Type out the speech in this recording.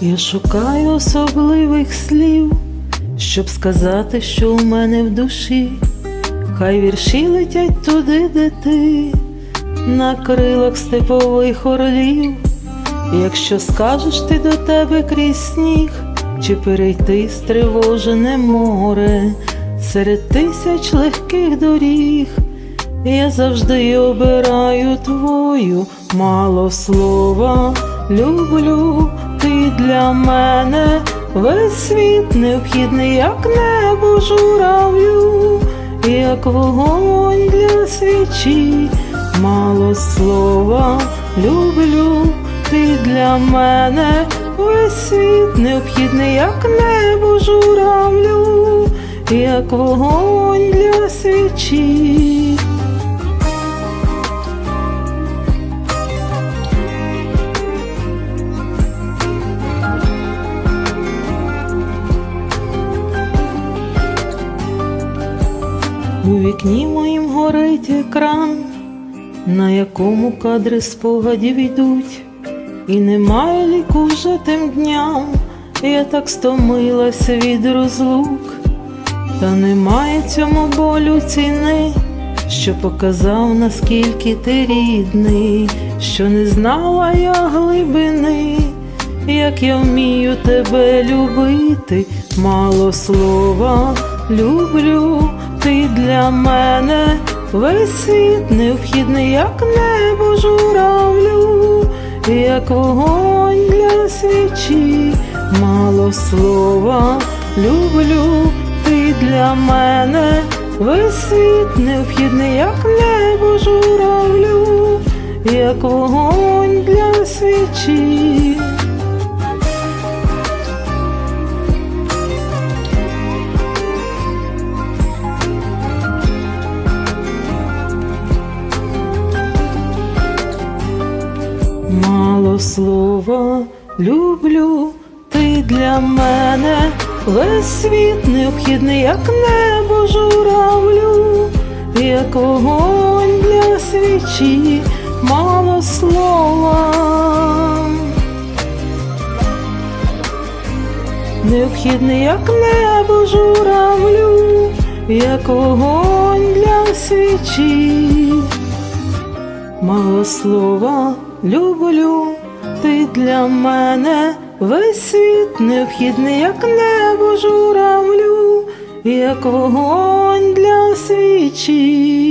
Я шукаю особливих слів, щоб сказати, що у мене в душі. Хай вірші летять туди, де ти, на крилах степових орлів. Якщо скажеш ти до тебе крізь сніг, чи перейти стривожене море серед тисяч легких доріг, я завжди обираю твою мало слова, люблю ти для мене. Весь світ необхідний, як небо журавлю, як вогонь для свічі, мало слова, люблю ти для мене. Весь світ необхідний, як небо журавлю, як вогонь для свічі. У вікні моїм горить екран, на якому кадри спогадів йдуть, і немає ліку вже тим дням, я так стомилася від розлук, та немає цьому болю ціни, що показав, наскільки ти рідний, що не знала я глибини, як я вмію тебе любити, мало слова люблю ти для мене. Весь світ необхідний, як небо журавлю, як вогонь для свічі, мало слова, люблю ти для мене. Весь світ необхідний, як небо журавлю, як вогонь для свічі. Мало слова, люблю ти для мене весь світ необхідний, як небо журавлю, як вогонь для свічі, мало слова. Необхідний, як небо журавлю, як вогонь для свічі. Мало слова люблю, ти для мене весь світ необхідний, як небо журавлю, як вогонь для свічі.